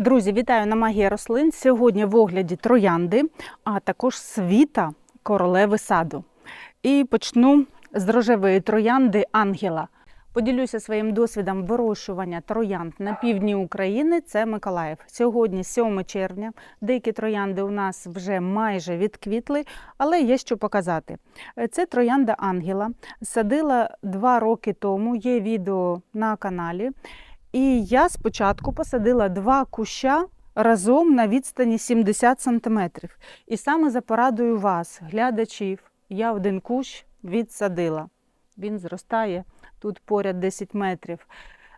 Друзі, вітаю на магія рослин. Сьогодні в огляді троянди, а також світа королеви саду. І почну з рожевої троянди Ангела. Поділюся своїм досвідом вирощування троянд на півдні України. Це Миколаїв. Сьогодні 7 червня. Деякі троянди у нас вже майже відквітли, але є що показати. Це троянда Ангела. Садила два роки тому. Є відео на каналі. І я спочатку посадила два куща разом на відстані 70 см. І саме за порадою вас, глядачів, я один кущ відсадила. Він зростає тут поряд 10 метрів.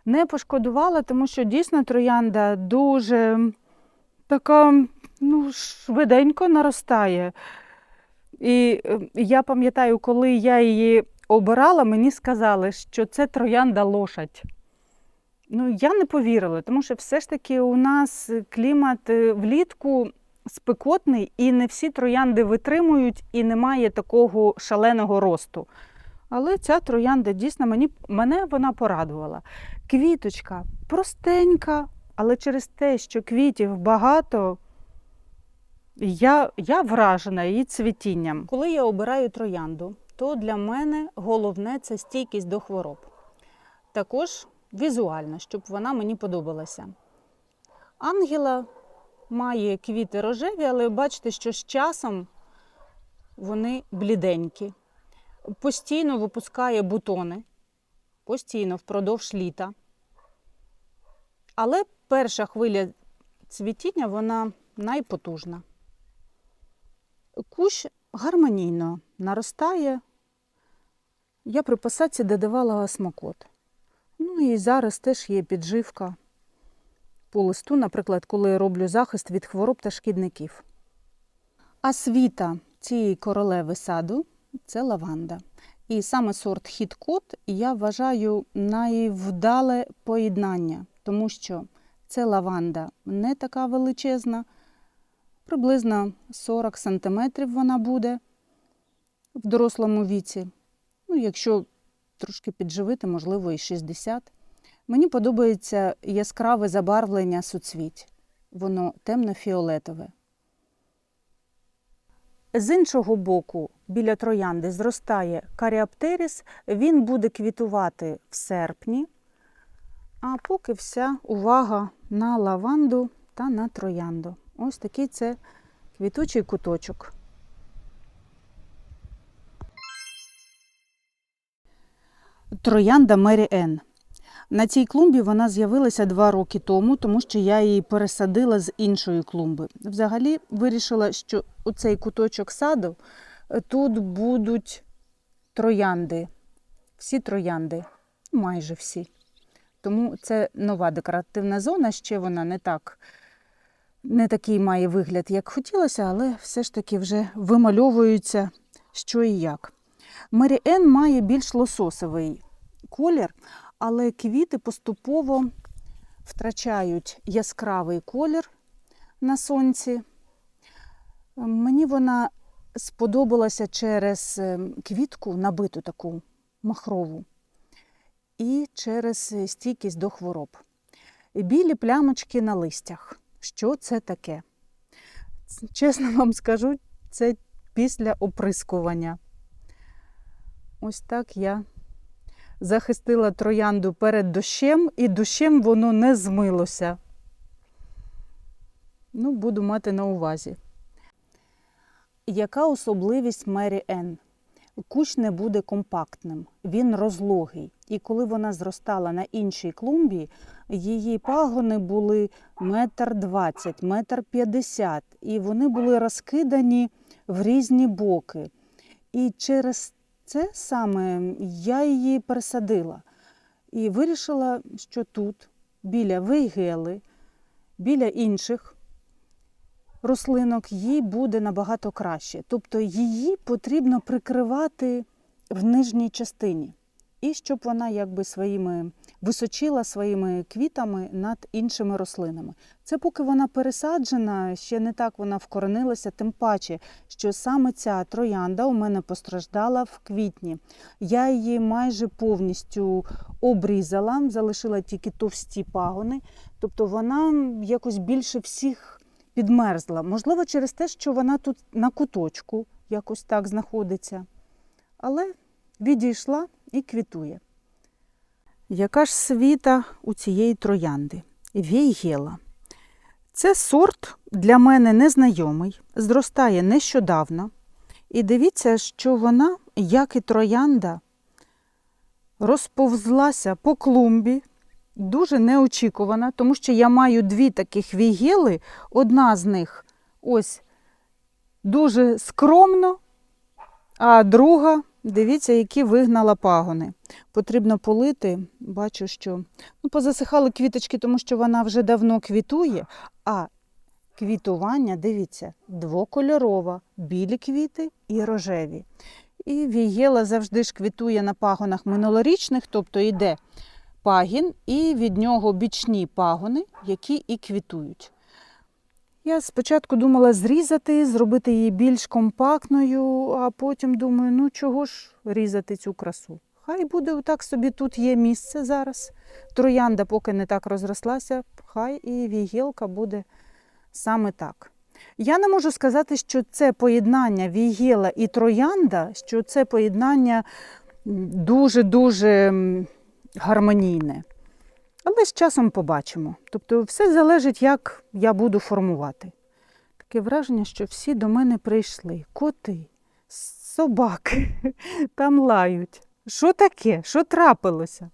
Не пошкодувала, тому що дійсно троянда дуже така ну, швиденько наростає. І е, я пам'ятаю, коли я її обирала, мені сказали, що це троянда лошадь. Ну, я не повірила, тому що все ж таки у нас клімат е, влітку спекотний, і не всі троянди витримують, і немає такого шаленого росту. Але ця троянда дійсно мені, мене вона порадувала. Квіточка простенька, але через те, що квітів багато, я, я вражена її цвітінням. Коли я обираю троянду, то для мене головне це стійкість до хвороб. Також візуально, щоб вона мені подобалася. Ангела має квіти рожеві, але бачите, що з часом вони бліденькі. Постійно випускає бутони, постійно впродовж літа. Але перша хвиля цвітіння вона найпотужна. Кущ гармонійно наростає. Я при посадці додавала смакот. Ну і зараз теж є підживка по листу, наприклад, коли я роблю захист від хвороб та шкідників. А світа цієї королеви саду це лаванда. І саме сорт хіт-кот я вважаю найвдале поєднання, тому що це лаванда не така величезна, приблизно 40 см вона буде в дорослому віці. Ну, якщо трошки підживити, можливо, і 60. Мені подобається яскраве забарвлення суцвіть. Воно темно-фіолетове. З іншого боку, біля троянди зростає каріаптеріс. Він буде квітувати в серпні. А поки вся увага на лаванду та на троянду. Ось такий це квітучий куточок. Троянда Мері Енн. На цій клумбі вона з'явилася два роки тому, тому що я її пересадила з іншої клумби. Взагалі вирішила, що у цей куточок саду е, тут будуть троянди. Всі троянди, майже всі. Тому це нова декоративна зона, ще вона не так. Не такий має вигляд, як хотілося, але все ж таки вже вимальовується, що і як. Мері Енн має більш лососовий колір, але квіти поступово втрачають яскравий колір на сонці. Мені вона сподобалася через е, квітку, набиту таку махрову, і через стійкість до хвороб. Білі плямочки на листях. Що це таке? Чесно вам скажу, це після оприскування. Ось так я захистила троянду перед дощем, і дощем воно не змилося. Ну, буду мати на увазі. Яка особливість Мері Енн? Кущ не буде компактним, він розлогий. І коли вона зростала на іншій клумбі, її пагони були метр двадцять, метр п'ятдесят, і вони були розкидані в різні боки. І через це саме я її пересадила і вирішила, що тут, біля вейгели, біля інших рослинок, їй буде набагато краще. Тобто її потрібно прикривати в нижній частині. І щоб вона якби своїми височила своїми квітами над іншими рослинами. Це поки вона пересаджена, ще не так вона вкоренилася, тим паче, що саме ця троянда у мене постраждала в квітні. Я її майже повністю обрізала, залишила тільки товсті пагони, тобто вона якось більше всіх підмерзла. Можливо, через те, що вона тут на куточку якось так знаходиться. Але відійшла і квітує. Яка ж світа у цієї троянди? Вейгела. Це сорт для мене незнайомий, зростає нещодавно. І дивіться, що вона, як і троянда, розповзлася по клумбі, дуже неочікувана, тому що я маю дві таких вігели. Одна з них ось дуже скромно, а друга, дивіться, які вигнала пагони. Потрібно полити. Бачу, що ну, позасихали квіточки, тому що вона вже давно квітує. А квітування, дивіться, двокольорова, білі квіти і рожеві. І вієла завжди ж квітує на пагонах минулорічних, тобто йде пагін, і від нього бічні пагони, які і квітують. Я спочатку думала зрізати, зробити її більш компактною, а потім думаю, ну чого ж різати цю красу? Хай буде отак собі тут є місце зараз. Троянда поки не так розрослася, хай і вігілка буде саме так. Я не можу сказати, що це поєднання вігела і троянда, що це поєднання дуже-дуже гармонійне. Але з часом побачимо. Тобто все залежить, як я буду формувати. Таке враження, що всі до мене прийшли. Коти, собаки, там лають. Що таке? Що трапилося?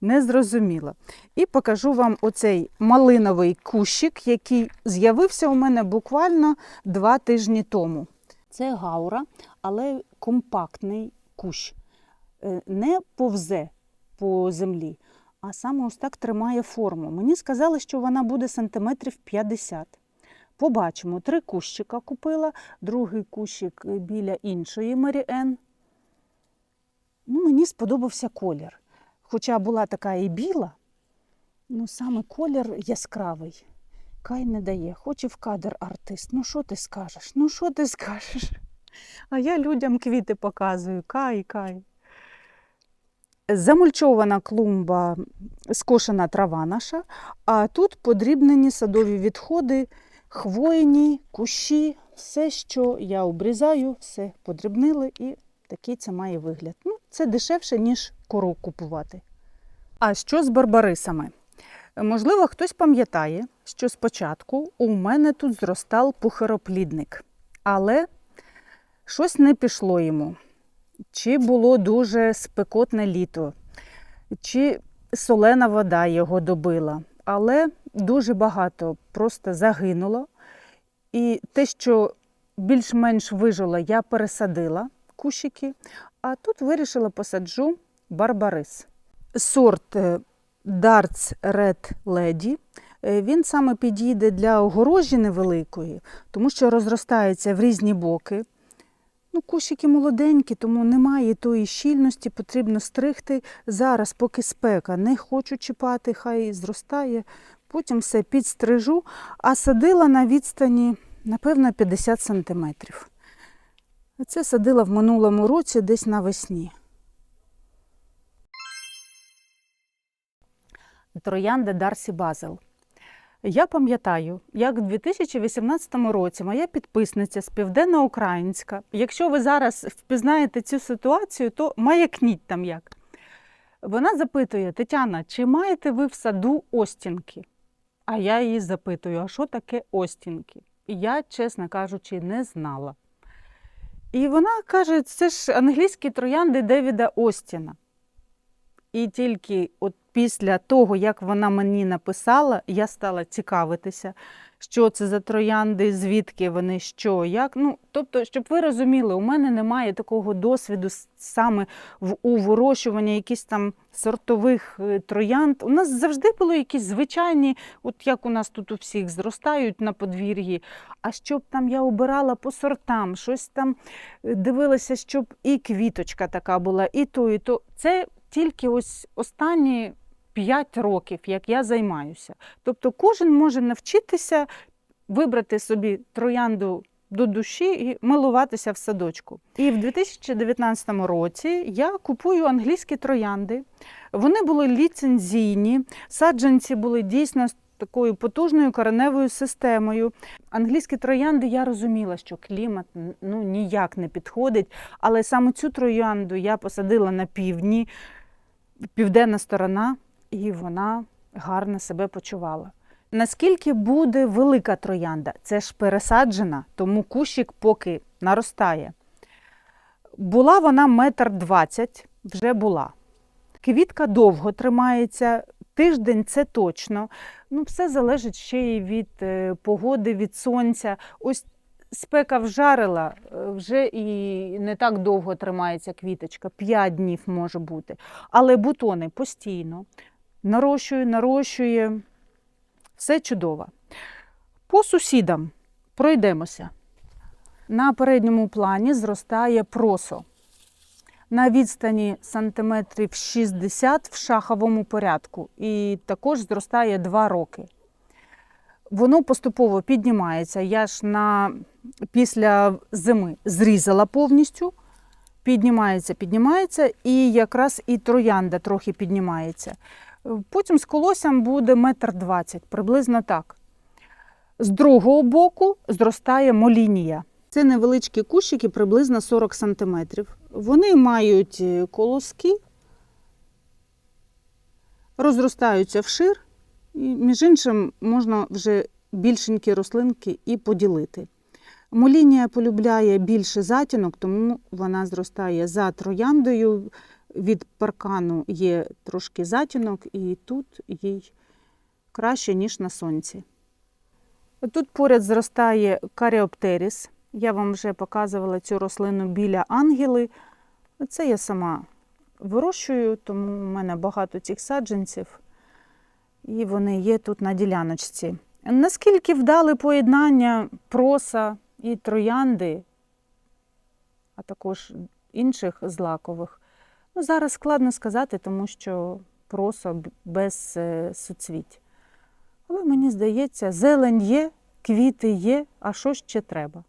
Не зрозуміла. І покажу вам оцей малиновий кущик, який з'явився у мене буквально два тижні тому. Це гаура, але компактний кущ. Е, Не повзе по землі, а саме ось так тримає форму. Мені сказали, що вона буде сантиметрів 50. Побачимо, три кущика купила, другий кущик біля іншої Маріен. Ну, мені сподобався колір. Хоча була така і біла, ну саме колір яскравий. Кай не дає, хоч і в кадр артист. Ну що ти скажеш? Ну що ти скажеш? А я людям квіти показую. Кай, кай. Замульчована клумба, скошена трава наша, а тут подрібнені садові відходи, хвойні, кущі, все, що я обрізаю, все подрібнили і такий це має вигляд. Ну, це дешевше, ніж кору купувати. А що з барбарисами? Можливо, хтось пам'ятає, що спочатку у мене тут зростав пухароплідник, але щось не пішло йому. Чи було дуже спекотне літо, чи солена вода його добила, але дуже багато просто загинуло. І те, що більш-менш вижило, я пересадила кущики, а тут вирішила посаджу барбарис. Сорт е, Darts Red Lady. Е, Він саме підійде для огорожі невеликої, тому що розростається в різні боки. Ну, кущики молоденькі, тому немає тої щільності, потрібно стригти. Зараз, поки спека, не хочу чіпати, хай зростає. Потім все підстрижу, а садила на відстані, напевно, 50 сантиметрів. Це садила в минулому році десь навесні. Троянда Дарсі Базел. Я пам'ятаю, як в 2018 році моя підписниця з Південноукраїнська, якщо ви зараз впізнаєте цю ситуацію, то маякніть там як. Вона запитує: Тетяна, чи маєте ви в саду остінки? А я її запитую, а що таке остінки? І я, чесно кажучи, не знала. І вона каже, це ж англійські троянди Девіда Остіна. І тільки от після того, як вона мені написала, я стала цікавитися, що це за троянди, звідки вони, що, як. Ну, тобто, щоб ви розуміли, у мене немає такого досвіду саме в у вирощуванні якихось там сортових е, троянд. У нас завжди були якісь звичайні, от як у нас тут у всіх зростають на подвір'ї. А щоб там я обирала по сортам, щось там е, дивилася, щоб і квіточка така була, і то, і то. Це тільки ось останні 5 років, як я займаюся. Тобто кожен може навчитися вибрати собі троянду до душі і милуватися в садочку. І в 2019 році я купую англійські троянди. Вони були ліцензійні, саджанці були дійсно такою потужною кореневою системою. Англійські троянди я розуміла, що клімат ну, ніяк не підходить, але саме цю троянду я посадила на півдні, південна сторона, і вона гарно себе почувала. Наскільки буде велика троянда? Це ж пересаджена, тому кущик поки наростає. Була вона метр двадцять, вже була. Квітка довго тримається, тиждень це точно. Ну, все залежить ще й від е, погоди, від сонця. Ось спека вжарила, е, вже і не так довго тримається квіточка, 5 днів може бути. Але бутони постійно нарощує, нарощує. Все чудово. По сусідам пройдемося. На передньому плані зростає просо. На відстані сантиметрів 60 в шаховому порядку. І також зростає 2 роки. Воно поступово піднімається. Я ж на, після зими зрізала повністю. Піднімається, піднімається, і якраз і троянда трохи піднімається. Потім з колоссям буде метр двадцять, приблизно так. З другого боку зростає молінія. Це невеличкі кущики, приблизно 40 см. Вони мають е, колоски, розростаються вшир, і, між іншим, можна вже більшенькі рослинки і поділити. Молінія полюбляє більше затінок, тому вона зростає за трояндою. Від паркану є трошки затінок, і тут їй краще, ніж на сонці. Тут поряд зростає каріоптеріс. Я вам вже показувала цю рослину біля ангели. Це я сама вирощую, тому в мене багато цих саджанців, і вони є тут на діляночці. Наскільки вдали поєднання проса і троянди, а також інших злакових, ну, зараз складно сказати, тому що просо б- без е, суцвіть. Але мені здається, зелень є, квіти є, а що ще треба?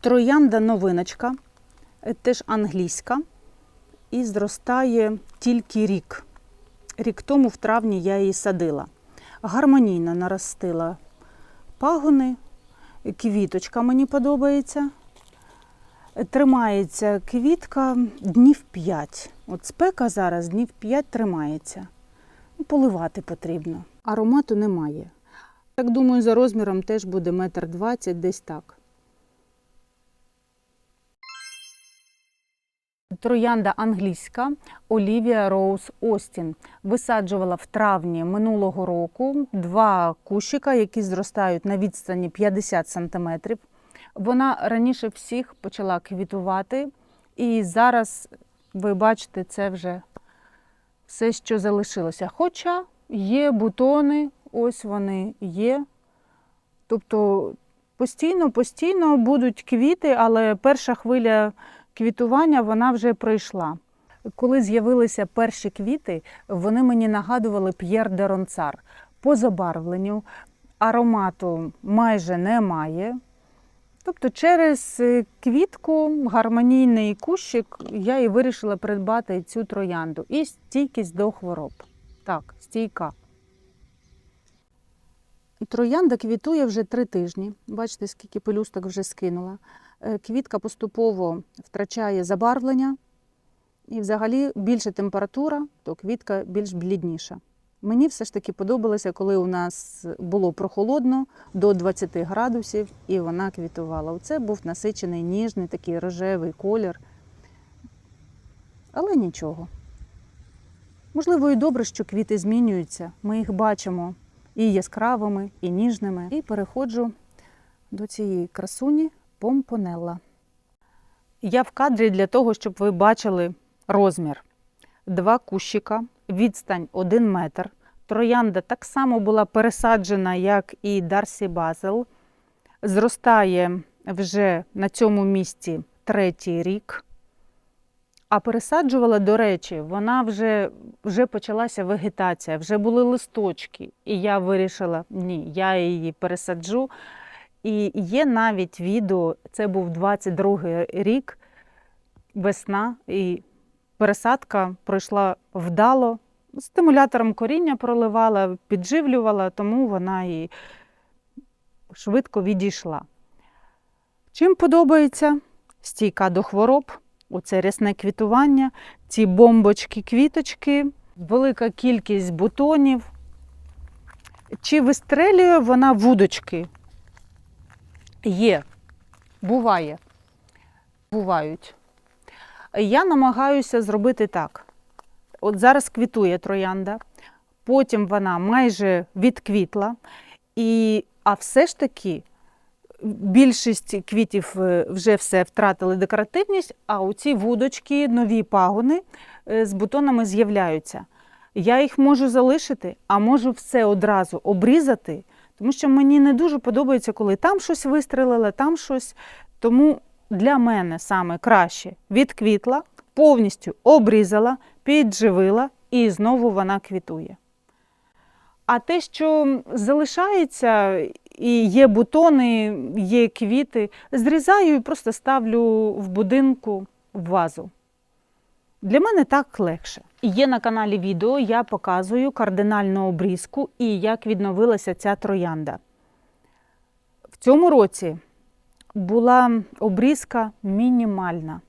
Троянда новиночка, е, теж англійська, і зростає тільки рік. Рік тому в травні я її садила. Гармонійно наростила пагони, квіточка мені подобається. Тримається квітка днів 5. От спека зараз днів 5 тримається. Ну, Поливати потрібно. Аромату немає. Так думаю, за розміром теж буде метр двадцять, десь так. Троянда англійська Олівія Роуз Остін висаджувала в травні минулого року два кущика, які зростають на відстані 50 см. Вона раніше всіх почала квітувати, і зараз ви бачите, це вже все, що залишилося. Хоча є бутони, ось вони є. Тобто постійно, постійно будуть квіти, але перша хвиля квітування вона вже пройшла. Коли з'явилися перші квіти, вони мені нагадували П'єр де Ронцар. По забарвленню аромату майже немає. Тобто через е, квітку, гармонійний кущик, я і вирішила придбати цю троянду. І стійкість до хвороб. Так, стійка. Троянда квітує вже три тижні. Бачите, скільки пелюсток вже скинула. Е, Квітка поступово втрачає забарвлення, і взагалі більша температура, то квітка більш блідніша. Мені все ж таки подобалося, коли у нас було прохолодно до 20 градусів, і вона квітувала. Оце був насичений ніжний такий рожевий колір. Але нічого. Можливо, і добре, що квіти змінюються. Ми їх бачимо і яскравими, і ніжними. І переходжу до цієї красуні помпонелла. Я в кадрі для того, щоб ви бачили розмір. Два кущика, відстань 1 метр. Троянда так само була пересаджена, як і Дарсі Базел. Зростає вже на цьому місці третій рік. А пересаджувала, до речі, вона вже, вже почалася вегетація, вже були листочки. І я вирішила, ні, я її пересаджу. І є навіть відео, це був 22 рік, весна, і пересадка пройшла вдало. Стимулятором коріння проливала, підживлювала, тому вона і швидко відійшла. Чим подобається стійка до хвороб, оце рясне квітування, ці бомбочки, квіточки, велика кількість бутонів. Чи вистрелює вона вудочки? Є, буває, бувають. Я намагаюся зробити так. От зараз квітує троянда, потім вона майже відквітла, і, а все ж таки більшість квітів е, вже все втратили декоративність, а оці вудочки, нові пагони е, з бутонами з'являються. Я їх можу залишити, а можу все одразу обрізати, тому що мені не дуже подобається, коли там щось вистрелили, там щось. Тому для мене саме краще відквітла, повністю обрізала, підживила і знову вона квітує. А те, що залишається, і є бутони, є квіти, зрізаю і просто ставлю в будинку в вазу. Для мене так легше. Є на каналі відео, я показую кардинальну обрізку і як відновилася ця троянда. В цьому році була обрізка мінімальна.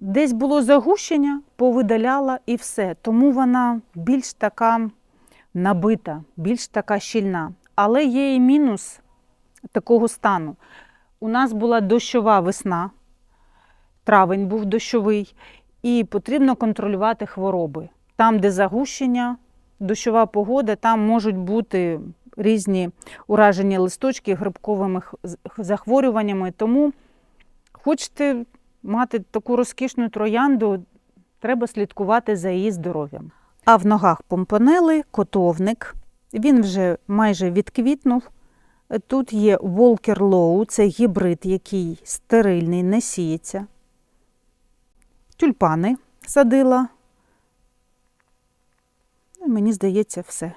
Десь було загущення, повидаляла і все. Тому вона більш така набита, більш така щільна. Але є і мінус такого стану. У нас була дощова весна, травень був дощовий, і потрібно контролювати хвороби. Там, де загущення, дощова погода, там можуть бути різні уражені листочки грибковими захворюваннями. Тому хочете мати таку розкішну троянду, треба слідкувати за її здоров'ям. А в ногах помпонели котовник. Він вже майже відквітнув. Тут є Волкер Лоу, це гібрид, який стерильний, не сіється. Тюльпани садила. Мені здається, все.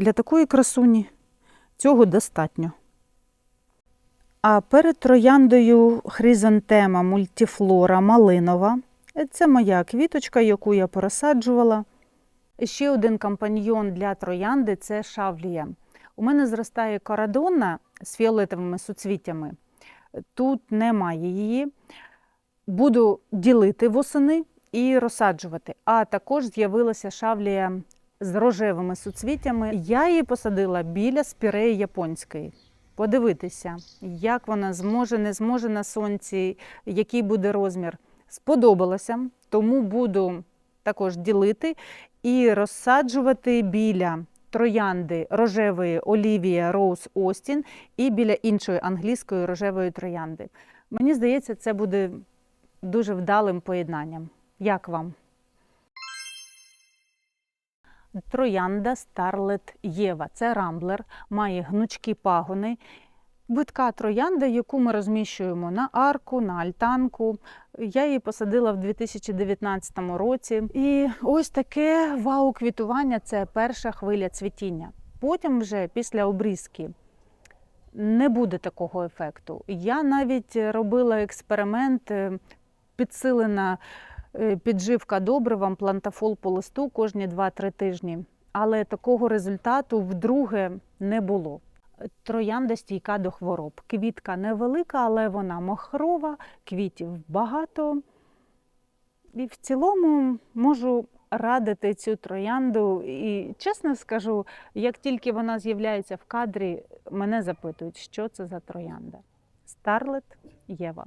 Для такої красуні цього достатньо. А перед трояндою хризантема мультифлора малинова. Це моя квіточка, яку я пересаджувала. Ще один компаньйон для троянди це шавлія. У мене зростає корадонна з фіолетовими суцвіттями. Тут немає її. Буду ділити восени і розсаджувати. А також з'явилася шавлія з рожевими суцвіттями. Я її посадила біля спіреї японської. Подивитися, як вона зможе, не зможе на сонці, який буде розмір. Сподобалося, тому буду також ділити і розсаджувати біля троянди рожевої Олівія Роуз Остін і біля іншої англійської рожевої троянди. Мені здається, це буде дуже вдалим поєднанням. Як вам? Троянда Старлет Єва. Це рамблер, має гнучкі пагони. Битка троянда, яку ми розміщуємо на арку, на альтанку. Я її посадила в 2019 році. І ось таке вау-квітування це перша хвиля цвітіння. Потім, вже після обрізки, не буде такого ефекту. Я навіть робила експеримент, е, підсилена підживка добривам, плантафол по листу кожні 2-3 тижні. Але такого результату вдруге не було. Троянда стійка до хвороб. Квітка невелика, але вона махрова, квітів багато. І в цілому можу радити цю троянду. І чесно скажу, як тільки вона з'являється в кадрі, мене запитують, що це за троянда. Старлет Єва.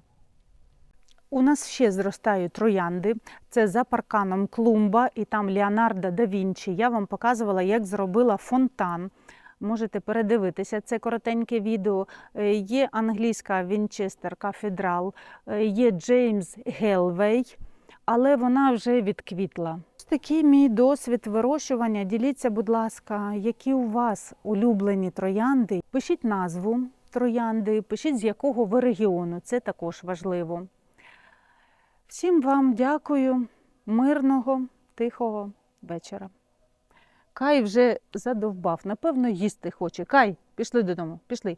У нас ще зростають троянди. Це за парканом клумба, і там Леонардо да Вінчі. Я вам показувала, як зробила фонтан. Можете передивитися це коротеньке відео. Е, Є англійська Вінчестер Кафедрал, е, є Джеймс Гелвей, але вона вже відквітла. Ось такий мій досвід вирощування. Діліться, будь ласка, які у вас улюблені троянди. Пишіть назву троянди, пишіть з якого ви регіону. Це також важливо. Всім вам дякую, мирного, тихого вечора. Кай вже задовбав, напевно, їсти хоче. Кай, пішли додому, пішли.